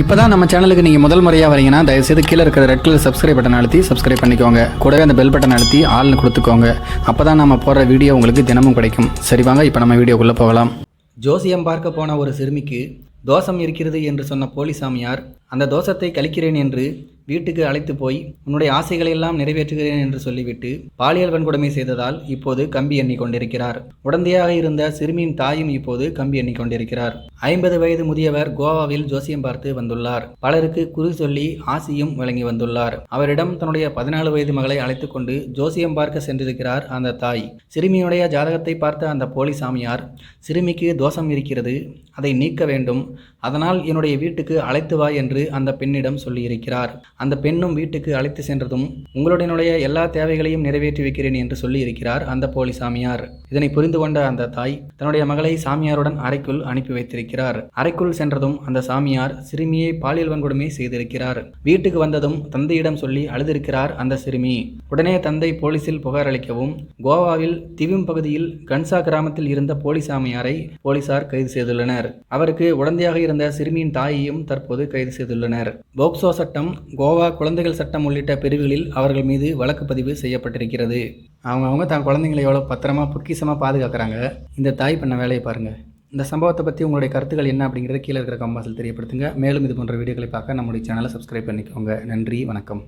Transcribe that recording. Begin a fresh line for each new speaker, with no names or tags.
இப்போ தான் நம்ம சேனலுக்கு நீங்கள் முதல் முறையாக வரீங்கன்னா தயவுசெய்து கீழே இருக்கிற ரெட் கலர் சப்ஸ்கிரைப் பட்டன் அழுத்தி சப்ஸ்கிரைப் பண்ணிக்கோங்க. கூடவே அந்த பெல் பட்டன் அழுத்தி ஆள்னு கொடுத்துக்கோங்க. அப்போ தான் நம்ம போடுற வீடியோ உங்களுக்கு தினமும் கிடைக்கும். சரி வாங்க இப்போ நம்ம வீடியோக்குள்ளே போகலாம். ஜோசியம் பார்க்க போன ஒரு சிறுமிக்கு தோஷம் இருக்கிறது என்று சொன்ன போலி சாமியார் அந்த தோஷத்தை கழிக்கிறேன் என்று வீட்டுக்கு அழைத்து போய் உன்னுடைய ஆசைகளை எல்லாம் நிறைவேற்றுகிறேன் என்று சொல்லிவிட்டு பாலியல் வன்கொடுமை செய்ததால் இப்போது கம்பி எண்ணிக்கொண்டிருக்கிறார் உடந்தையாக இருந்த சிறுமியின் தாயும் இப்போது கம்பி எண்ணிக்கொண்டிருக்கிறார் ஐம்பது வயது முதியவர் கோவாவில் ஜோசியம் பார்த்து வந்துள்ளார். பலருக்கு குறி சொல்லி ஆசியும் வழங்கி வந்துள்ளார். அவரிடம் தன்னுடைய பதினாலு வயது மகளை அழைத்துக் கொண்டு ஜோசியம் பார்க்க சென்றிருக்கிறார் அந்த தாய். சிறுமியுடைய ஜாதகத்தை பார்த்த அந்த போலி சாமியார் சிறுமிக்கு தோஷம் இருக்கிறது அதை நீக்க வேண்டும். அதனால் என்னுடைய வீட்டுக்கு அழைத்து வா என்று அந்த பெண்ணிடம் சொல்லியிருக்கிறார். அந்த பெண்ணும் வீட்டுக்கு அழைத்து சென்றதும் உங்களுடைய எல்லா தேவைகளையும் நிறைவேற்றி வைக்கிறேன் என்று சொல்லியிருக்கிறார் அந்த போலி சாமியார். இதனை புரிந்து கொண்ட அந்த தாய் தன்னுடைய மகளை சாமியாருடன் அறைக்குள் அனுப்பி வைத்திருக்கிறார். அறைக்குள் சென்றதும் அந்த சாமியார் சிறுமியை பாலியல் வன்கொடுமை செய்திருக்கிறார். வீட்டுக்கு வந்ததும் தந்தையிடம் சொல்லி அழுதிருக்கிறார் அந்த சிறுமி. உடனே தந்தை போலீசில் புகார் அளிக்கவும் கோவாவில் திவிம் பகுதியில் கன்சா கிராமத்தில் இருந்த போலி சாமியாரை போலீசார் கைது செய்துள்ளனர். அவருக்கு உடந்தையாக இருந்த சிறுமியின் தாயையும் தற்போது கைது செய்துள்ளனர். போக்சோ சட்டம் கோ கோவா குழந்தைகள் சட்டம் உள்ளிட்ட பிரிவுகளில் அவர்கள் மீது வழக்கு பதிவு செய்யப்பட்டிருக்கிறது. அவங்க அவங்க தன் குழந்தைங்களை எவ்வளோ பத்திரமா பொக்கிசமாக பாதுகாக்கிறாங்க? இந்த தாய் பண்ண வேலையை பாருங்கள் இந்த சம்பவத்தை பற்றி உங்களுடைய கருத்துக்கள் என்ன அப்படிங்கிறத கீழே இருக்கிற கம்பாசில் தெரியப்படுத்துங்க. மேலும் இது போன்ற வீடியோக்களை பார்க்க நம்முடைய சேனலை சப்ஸ்கிரைப் பண்ணிக்கோங்க. நன்றி வணக்கம்.